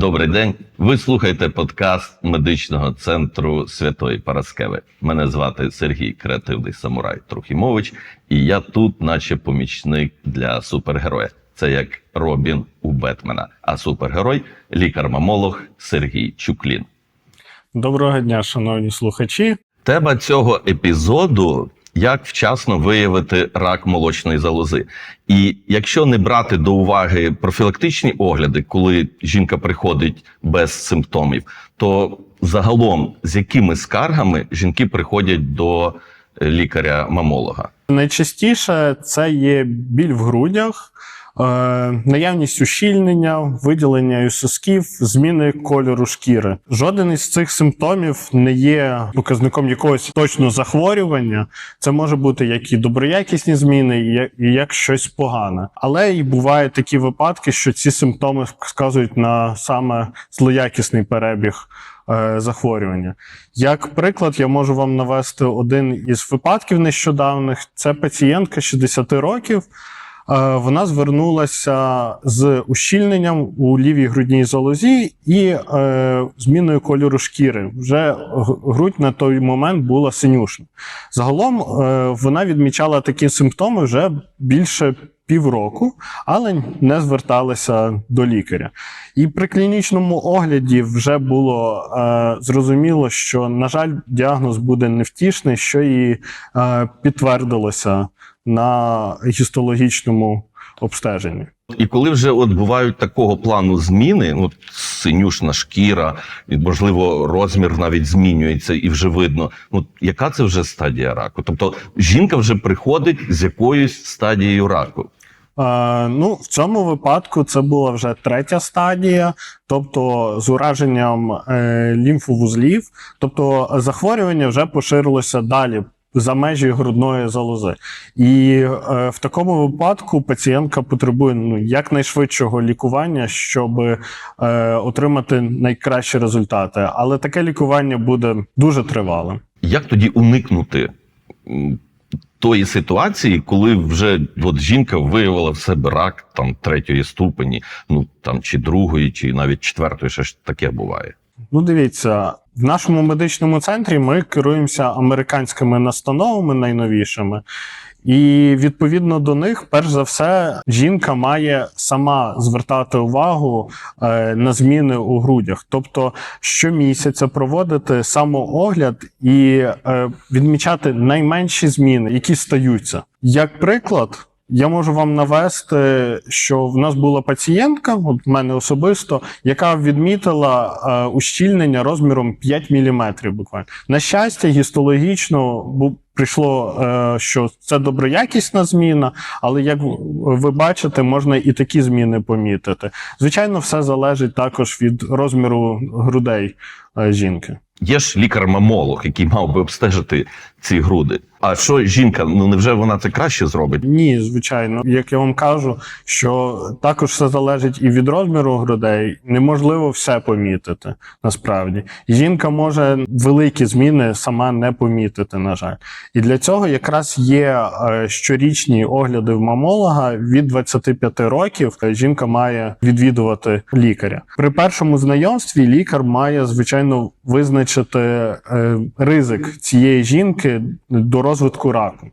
Добрий день. Ви слухаєте подкаст медичного центру Святої Параскеви. Мене звати Сергій Креативний Самурай Трухімович, і я тут, наче помічник для супергероя. Це як Робін у Бетмена, а супергерой лікар-мамолог Сергій Чуклін. Доброго дня, шановні слухачі. Тема цього епізоду як вчасно виявити рак молочної залози. І якщо не брати до уваги профілактичні огляди, коли жінка приходить без симптомів, то загалом з якими скаргами жінки приходять до е, лікаря-мамолога? Найчастіше це є біль в грудях, наявність ущільнення, виділення сосків, зміни кольору шкіри. Жоден із цих симптомів не є показником якогось точного захворювання. Це може бути як і доброякісні зміни, і як- щось погане. Але і бувають такі випадки, що ці симптоми вказують на саме злоякісний перебіг е, захворювання. Як приклад, я можу вам навести один із випадків нещодавних. Це пацієнтка 60 років. Е, Вона звернулася з ущільненням у лівій грудній залозі і е, зміною кольору шкіри. Вже грудь на той момент була синюшна. Загалом е, вона відмічала такі симптоми вже більше півроку, але не зверталася до лікаря. І при клінічному огляді вже було е, зрозуміло, що, на жаль, діагноз буде невтішний, що і е, підтвердилося на гістологічному обстеженні. І коли вже от бувають такого плану зміни, от синюшна шкіра, і, можливо, розмір навіть змінюється, і вже видно, ну яка це вже стадія раку? Тобто жінка вже приходить з якоюсь стадією раку. Е, ну, в цьому випадку це була вже третя стадія, тобто з ураженням е, лімфовузлів, тобто захворювання вже поширилося далі. За межі грудної залози, і е, в такому випадку пацієнтка потребує ну якнайшвидшого лікування, щоб е, отримати найкращі результати. Але таке лікування буде дуже тривалим. Як тоді уникнути тої ситуації, коли вже от жінка виявила в себе рак там третьої ступені, ну там чи другої, чи навіть четвертої, що ж таке буває? Ну, дивіться, в нашому медичному центрі ми керуємося американськими настановами найновішими. І відповідно до них, перш за все, жінка має сама звертати увагу е, на зміни у грудях, тобто щомісяця проводити самоогляд і е, відмічати найменші зміни, які стаються. Як приклад, я можу вам навести, що в нас була пацієнтка, от в мене особисто, яка відмітила е, ущільнення розміром 5 мм буквально. На щастя, гістологічно прийшло, е, що це доброякісна зміна, але як ви бачите, можна і такі зміни помітити. Звичайно, все залежить також від розміру грудей е, жінки. Є ж лікар-мамолог, який мав би обстежити ці груди. А що жінка? Ну невже вона це краще зробить? Ні, звичайно, як я вам кажу, що також все залежить і від розміру грудей. Неможливо все помітити насправді. Жінка може великі зміни сама не помітити, на жаль. І для цього якраз є е, щорічні огляди в мамолога від 25 років. Жінка має відвідувати лікаря. При першому знайомстві лікар має звичайно визначити е, ризик цієї жінки до розвитку раку.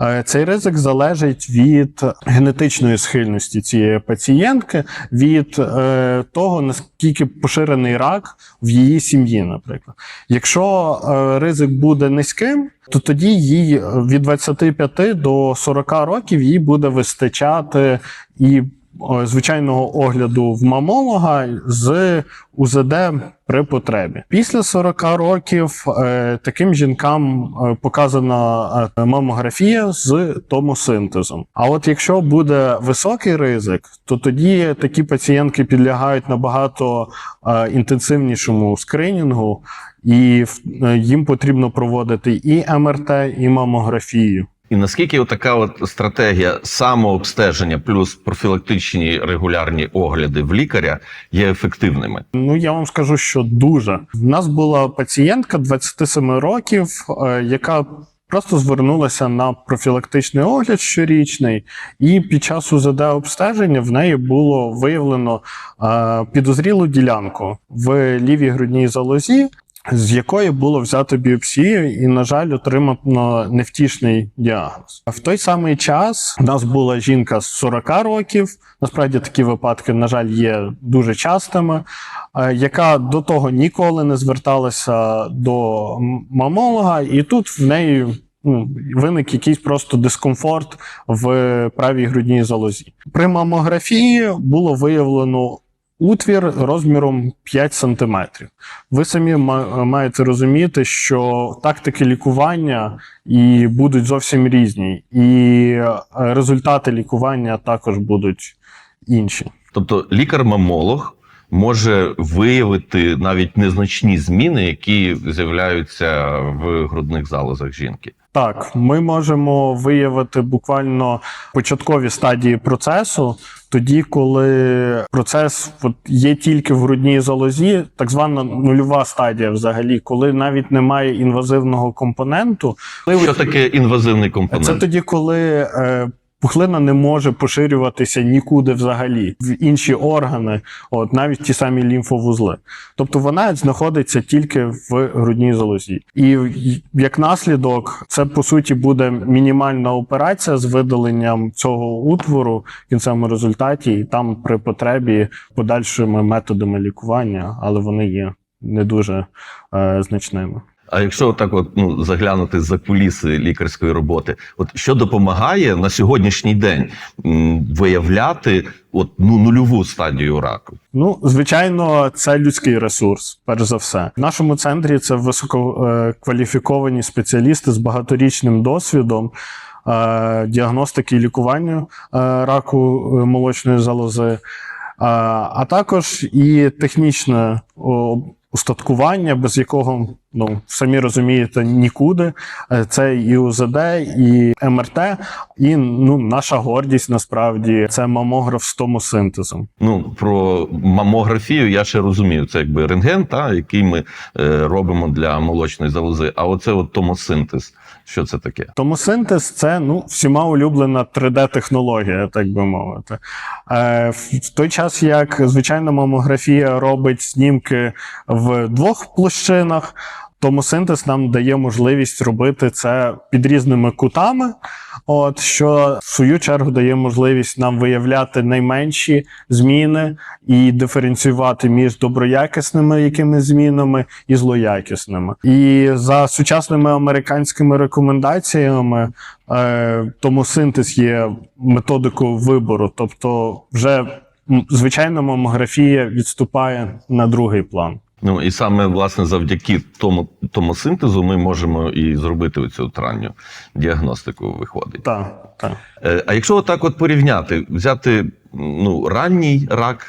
Е, Цей ризик залежить від генетичної схильності цієї пацієнтки, від е, того, наскільки поширений рак в її сім'ї, наприклад. Якщо е, ризик буде низьким, то тоді їй від 25 до 40 років їй буде вистачати і звичайного огляду в мамолога з УЗД при потребі. Після 40 років е, таким жінкам е, показана е, мамографія з томосинтезом. А от якщо буде високий ризик, то тоді такі пацієнтки підлягають набагато е, інтенсивнішому скринінгу, і е, їм потрібно проводити і МРТ, і мамографію. І наскільки така от стратегія самообстеження плюс профілактичні регулярні огляди в лікаря є ефективними? Ну я вам скажу, що дуже в нас була пацієнтка 27 років, е, яка просто звернулася на профілактичний огляд щорічний, і під час УЗД обстеження в неї було виявлено е, підозрілу ділянку в лівій грудній залозі. З якої було взято біопсію, і, на жаль, отримано невтішний діагноз. В той самий час у нас була жінка з 40 років. Насправді такі випадки, на жаль, є дуже частими, е, яка до того ніколи не зверталася до мамолога, і тут в неї ну, виник якийсь просто дискомфорт в правій грудній залозі. При мамографії було виявлено утвір розміром 5 см. Ви самі маєте розуміти, що тактики лікування і будуть зовсім різні, і е, результати лікування також будуть інші. Тобто лікар-мамолог може виявити навіть незначні зміни, які з'являються в грудних залозах жінки. Так, ми можемо виявити буквально початкові стадії процесу, тоді, коли процес от, є тільки в грудній залозі, так звана нульова стадія, взагалі, коли навіть немає інвазивного компоненту. Що таке інвазивний компонент? Це тоді, коли е, пухлина не може поширюватися нікуди взагалі в інші органи, от навіть ті самі лімфовузли. Тобто вона знаходиться тільки в грудній залозі. І як наслідок, це по суті буде мінімальна операція з видаленням цього утвору в кінцевому результаті, і там при потребі подальшими методами лікування, але вони є не дуже е, значними. А якщо так от ну заглянути за куліси лікарської роботи, от що допомагає на сьогоднішній день виявляти от ну нульову стадію раку? Ну, звичайно, це людський ресурс, перш за все. В нашому центрі це висококваліфіковані спеціалісти з багаторічним досвідом е, діагностики і лікування е, раку е, молочної залози, е, а також і технічне устаткування, без якого, ну, самі розумієте, нікуди. Е, Це і УЗД, і МРТ, і ну, наша гордість насправді це мамограф з томосинтезом. Ну про мамографію я ще розумію. Це якби рентген, та який ми е, робимо для молочної залози. А оце от томосинтез. Що це таке? Томосинтез це ну, всіма улюблена 3D-технологія, так би мовити. Е, в той час, як звичайна мамографія робить знімки в двох площинах, томосинтез нам дає можливість робити це під різними кутами. От що в свою чергу дає можливість нам виявляти найменші зміни і диференціювати між доброякісними якими змінами і злоякісними. І за сучасними американськими рекомендаціями, е, тому синтез є методикою вибору, тобто вже звичайна мамографія відступає на другий план. Ну і саме власне завдяки тому томосинтезу ми можемо і зробити цю ранню діагностику. Виходить. Так, так. Е, А якщо отак от порівняти, взяти ну, ранній рак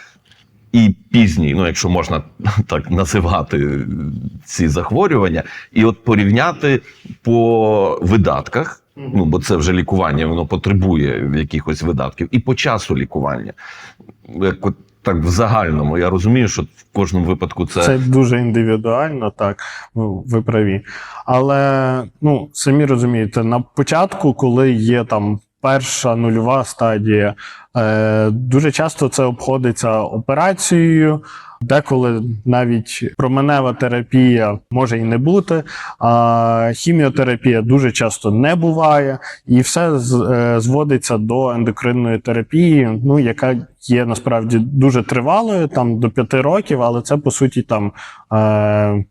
і пізній, ну якщо можна так називати ці захворювання, і от порівняти по видатках, ну бо це вже лікування, воно потребує якихось видатків, і по часу лікування. Як от так в загальному, я розумію, що в кожному випадку це, Це дуже індивідуально, так, ви ви праві. Але ну, самі розумієте, на початку, коли є там перша нульова стадія, е, дуже часто це обходиться операцією. Деколи навіть променева терапія може і не бути, а хіміотерапія дуже часто не буває, і все е, зводиться до ендокринної терапії, ну яка є насправді дуже тривалою, там до п'яти років, але це по суті там е,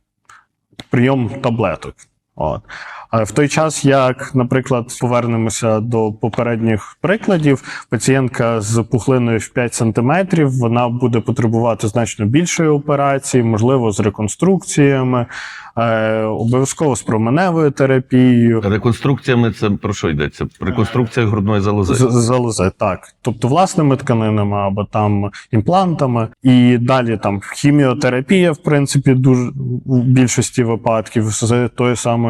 прийом таблеток. От. А в той час, як, наприклад, повернемося до попередніх прикладів, пацієнтка з пухлиною в 5 см, вона буде потребувати значно більшої операції, можливо, з реконструкціями, е, обов'язково з променевою терапією. реконструкціями. Це про що йдеться? Реконструкція грудної залози. З- Залози, так. Тобто власними тканинами або там імплантами. І далі там хіміотерапія, в принципі, дуже в більшості випадків з тою самою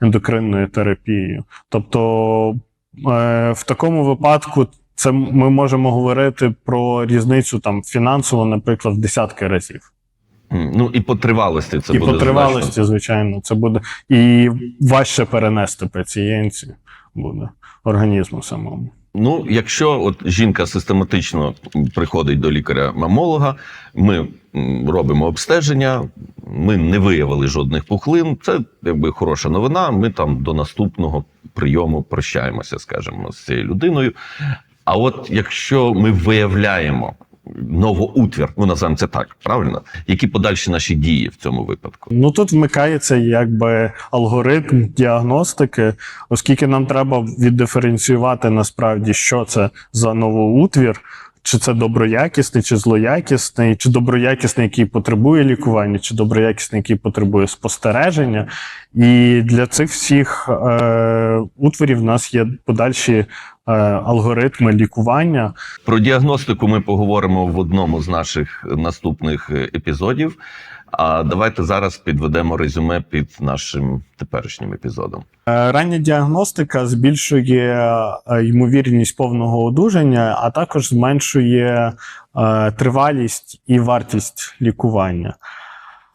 ендокринною терапією. Тобто е, в такому випадку це ми можемо говорити про різницю там фінансово, наприклад, в десятки разів. Ну і по тривалості це і буде по значно. тривалості, звичайно, це буде і важче перенести пацієнтці буде організму самому. Ну, якщо от жінка систематично приходить до лікаря-мамолога, ми робимо обстеження, ми не виявили жодних пухлин. Це якби хороша новина. Ми там до наступного прийому прощаємося, скажімо, з цією людиною. А от якщо ми виявляємо новоутвір, ну називаємо це так, правильно, які подальші наші дії в цьому випадку? Ну тут вмикається якби алгоритм діагностики, оскільки нам треба віддиференціювати насправді, що це за новоутвір. Чи це доброякісний, чи злоякісний, чи доброякісний, який потребує лікування, чи доброякісний, який потребує спостереження. І для цих всіх е, утворів в нас є подальші е, алгоритми лікування. Про діагностику ми поговоримо в одному з наших наступних е, епізодів. А давайте зараз підведемо резюме під нашим теперішнім епізодом. Е, Рання діагностика збільшує е, ймовірність повного одужання, а також зменшує е, тривалість і вартість лікування.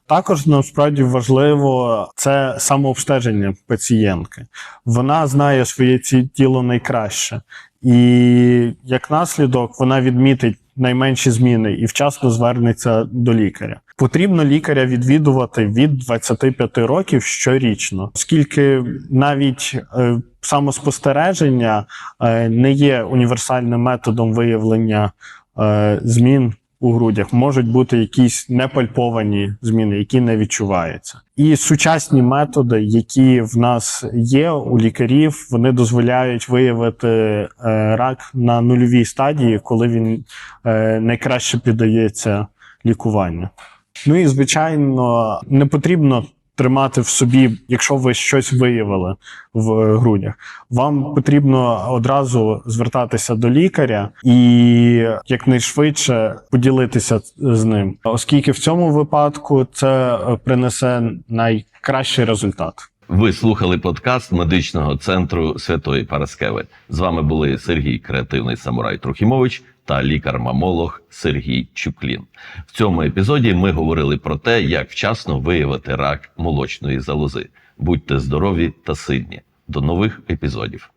Також насправді важливо це самообстеження пацієнтки. Вона знає своє тіло найкраще, і як наслідок вона відмітить найменші зміни і вчасно звернеться до лікаря. Потрібно лікаря відвідувати від 25 років щорічно, оскільки навіть е, самоспостереження е, не є універсальним методом виявлення е, змін у грудях. Можуть бути якісь непальповані зміни, які не відчуваються. І сучасні методи, які в нас є у лікарів, вони дозволяють виявити рак на нульовій стадії, коли він найкраще піддається лікуванню. Ну і звичайно, не потрібно тримати в собі, якщо ви щось виявили в е, грудях. Вам потрібно одразу звертатися до лікаря і якнайшвидше поділитися з ним, оскільки в цьому випадку це е, принесе найкращий результат. Ви слухали подкаст медичного центру Святої Параскеви. З вами були Сергій Креативний Самурай Трохімович та лікар-мамолог Сергій Чуклін. В цьому епізоді ми говорили про те, як вчасно виявити рак молочної залози. Будьте здорові та сильні. До нових епізодів.